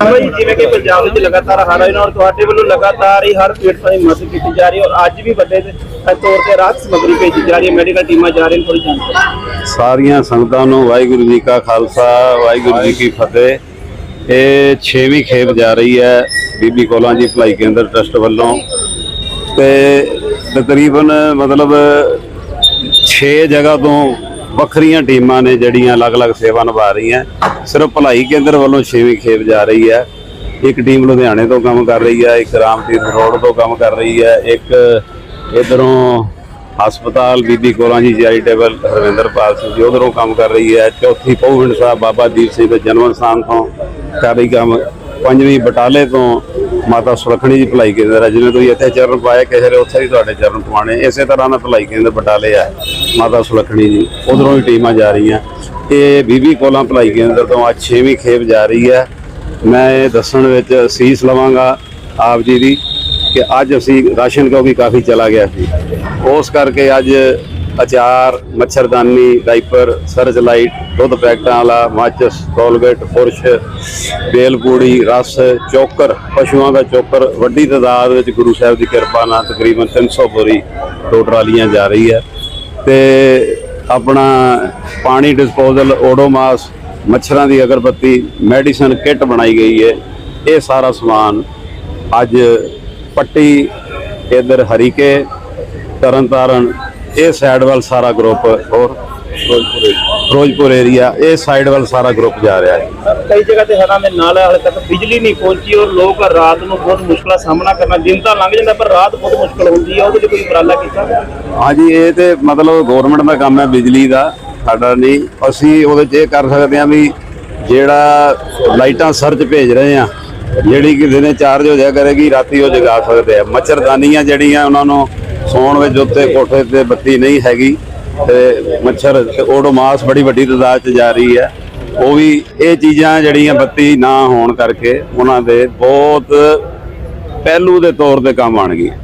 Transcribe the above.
ਭਾਈ ਜਿਵੇਂ ਕਿ ਪੰਜਾਬ ਵਿੱਚ ਲਗਾਤਾਰ ਹਰ ਆਏ ਔਰ ਤੁਹਾਡੇ ਵੱਲੋਂ ਲਗਾਤਾਰ ਹੀ ਹਰ ਪੀੜਤਾਂ ਦੀ ਮਦਦ ਕੀਤੀ ਜਾ ਰਹੀ ਹੈ ਔਰ ਅੱਜ ਵੀ ਵੱਡੇ ਤੌਰ ਤੇ ਰਾਹਤ ਸਮੱਗਰੀ ਭੇਜੀ ਜਾ ਰਹੀ ਹੈ। ਮੈਡੀਕਲ ਟੀਮਾਂ ਜਾ ਰਹੀਆਂ ਥੋੜੀ ਜਾਣਕਾਰੀ ਸਾਰੀਆਂ ਸੰਗਤਾਂ ਨੂੰ ਵਾਹਿਗੁਰੂ ਜੀ ਕਾ ਖਾਲਸਾ, ਵਾਹਿਗੁਰੂ ਜੀ ਕੀ ਫਤਿਹ। ਇਹ 6ਵੀਂ ਖੇਪ ਜਾ ਰਹੀ ਹੈ ਬੀਬੀ ਕੋਲਾਂ ਜੀ ਭਲਾਈ ਕੇਂਦਰ ਟਰਸਟ ਵੱਲੋਂ। ਤੇ ਤਕਰੀਬਨ ਮਤਲਬ 6 ਜਗ੍ਹਾ ਤੋਂ ਵੱਖਰੀਆਂ ਟੀਮਾਂ ਨੇ ਜਿਹੜੀਆਂ ਅਲੱਗ-ਅਲੱਗ ਸੇਵਾ ਨਿਭਾ ਰਹੀਆਂ। ਸਿਰਫ ਭਲਾਈ ਕੇਂਦਰ ਵੱਲੋਂ ਛੇਵੀਂ ਖੇਪ ਜਾ ਰਹੀ ਹੈ। ਇੱਕ ਟੀਮ ਲੁਧਿਆਣੇ ਤੋਂ ਕੰਮ ਕਰ ਰਹੀ ਹੈ, ਇੱਕ ਰਾਮਤੀਰਥ ਰੋਡ ਤੋਂ ਕੰਮ ਕਰ ਰਹੀ ਹੈ, ਇੱਕ ਇਧਰੋਂ ਹਸਪਤਾਲ ਬੀਬੀ ਕੋਲਾਂ ਜੀ ਚੈਰੀਟੇਬਲ ਹਰਵਿੰਦਰਪਾਲ ਸਿੰਘ ਜੀ ਉਧਰੋਂ ਕੰਮ ਕਰ ਰਹੀ ਹੈ। ਚੌਥੀ ਪਹੁੰਚਣ ਸਾਹਿਬ ਬਾਬਾ ਦੀਪ ਸਿੰਘ ਦੇ ਜਨਮ ਸਥਾਨ ਤੋਂ ਕਰ ਰਹੀ ਕੰਮ। ਪੰਜਵੀਂ ਬਟਾਲੇ ਤੋਂ ਮਾਤਾ ਸੁਲੱਖਣੀ ਜੀ ਭਲਾਈ ਕੇਂਦਰ ਹੈ ਜਿਵੇਂ ਤੁਸੀਂ ਇੱਥੇ ਚਰਨ ਪਾਏ ਕਿਸੇ ਦੇ ਉੱਥੇ ਵੀ ਤੁਹਾਡੇ ਚਰਨ ਪਵਾਣੇ ਇਸੇ ਤਰ੍ਹਾਂ ਨਾਲ ਭਲਾਈ ਕੇਂਦਰ ਬਟਾਲੇ ਹੈ ਮਾਤਾ ਸੁਲੱਖਣੀ ਜੀ। ਉਧਰੋਂ ਵੀ ਟੀਮਾਂ ਜਾ ਰਹੀਆਂ। ਇਹ ਬੀਬੀ ਕੋਲਾਂ ਭਲਾਈ ਕੇਂਦਰ ਤੋਂ ਅੱਜ 6ਵੀਂ ਖੇਪ ਜਾ ਰਹੀ ਹੈ। ਮੈਂ ਇਹ ਦੱਸਣ ਵਿੱਚ ਅਸੀਸ ਲਵਾਂਗਾ ਆਪ ਜੀ ਦੀ ਕਿ ਅੱਜ ਅਸੀਂ ਰਾਸ਼ਨ ਕਿਉਂਕਿ ਕਾਫੀ ਚਲਾ ਗਿਆ ਸੀ। ਉਸ ਕਰਕੇ ਅੱਜ ਅਚਾਰ, ਮੱਛਰਦਾਨੀ ਡਾਈਪਰ ਸਰਚ ਲਾਈਟ, ਦੁੱਧ ਪੈਕਟਾਂ ਵਾਲਾ ਮਾਚਸ ਕੋਲਗੇਟ ਫੁਰਸ਼ ਬੇਲਪੂੜੀ, ਰਸ, ਚੋਕਰ, ਪਸ਼ੂਆਂ ਦਾ ਚੋਕਰ, ਵੱਡੀ ਤਾਦਾਦ ਵਿੱਚ ਗੁਰੂ ਸਾਹਿਬ ਦੀ ਕਿਰਪਾ ਨਾਲ ਤਕਰੀਬਨ 300 ਬੋਰੀ ਦੋ ਟਰਾਲੀਆਂ ਜਾ ਰਹੀ ਹੈ। ਤੇ ਆਪਣਾ ਪਾਣੀ ਡਿਸਪੋਜ਼ਲ ਓਡੋਮਾਸ, ਮੱਛਰਾਂ ਦੀ ਅਗਰਬੱਤੀ, ਮੈਡੀਸਨ ਕਿੱਟ ਬਣਾਈ ਗਈ ਹੈ। ਇਹ ਸਾਰਾ ਸਮਾਨ ਅੱਜ ਪੱਟੀ, ਇਧਰ ਹਰੀਕੇ, ਤਰਨਤਾਰਨ ਇਹ ਸਾਈਡ ਵੱਲ ਸਾਰਾ ਗਰੁੱਪ ਹੋਰ ਫਿਰੋਜ਼ਪੁਰ ਏਰੀਆ ਇਹ ਸਾਈਡ ਵੱਲ ਸਾਰਾ ਗਰੁੱਪ ਜਾ ਰਿਹਾ ਹੈ। ਕਈ ਜਗ੍ਹਾ ਤੇ ਹੜ੍ਹਾਂ ਦੇ ਨਾਲ ਹਾਲੇ ਤੱਕ ਬਿਜਲੀ ਨਹੀਂ ਪਹੁੰਚੀ ਔਰ ਲੋਕ ਰਾਤ ਨੂੰ ਬਹੁਤ ਮੁਸ਼ਕਲਾਂ ਸਾਹਮਣਾ ਕਰਨਾ ਦਿਨ ਤਾਂ ਲੰਘ ਜਾਂਦਾ ਪਰ ਰਾਤ ਬਹੁਤ ਮੁਸ਼ਕਲ ਹੁੰਦੀ ਹੈ। ਉਹਦੇ ਲਈ ਕੋਈ ਉਪਰਾਲਾ ਕੀਤਾ? ਹਾਂਜੀ ਇਹ ਤੇ ਮਤਲਬ ਗਵਰਨਮੈਂਟ ਦਾ ਕੰਮ ਹੈ ਬਿਜਲੀ ਦਾ ਸਾਡਾ ਨਹੀਂ। ਅਸੀਂ ਉਹਦੇ 'ਚ ਇਹ ਕਰ ਸਕਦੇ ਹਾਂ ਵੀ ਜਿਹੜਾ ਲਾਈਟਾਂ ਸਰਚ ਭੇਜ ਰਹੇ ਆ ਜਿਹੜੀ ਕਿ ਦਿਨੇ ਚਾਰਜ ਹੋ ਜਾਇਆ ਕਰੇਗੀ ਰਾਤੀ ਉਹ ਜਗਾ ਸਕਦੇ ਆ। ਮੱਛਰਦਾਨੀਆਂ ਜਿਹੜੀਆਂ ਉਹਨਾਂ ਨੂੰ ਸੌਣ ਵਿੱਚ ਉੱਤੇ ਕੋਠੇ ਤੇ ਬੱਤੀ ਨਹੀਂ ਹੈਗੀ ਤੇ ਮੱਛਰ ਤੇ ਓਡੋਮਾਸ ਬੜੀ ਵੱਡੀ ਤਾਦਾਦ 'ਚ ਜਾ ਰਹੀ ਹੈ। ਉਹ ਵੀ ਇਹ ਚੀਜ਼ਾਂ ਜਿਹੜੀਆਂ ਬੱਤੀ ਨਾ ਹੋਣ ਕਰਕੇ ਉਹਨਾਂ ਦੇ ਬਹੁਤ ਪਹਿਲੂ ਦੇ ਤੌਰ ਤੇ ਕੰਮ ਆਣਗੀਆਂ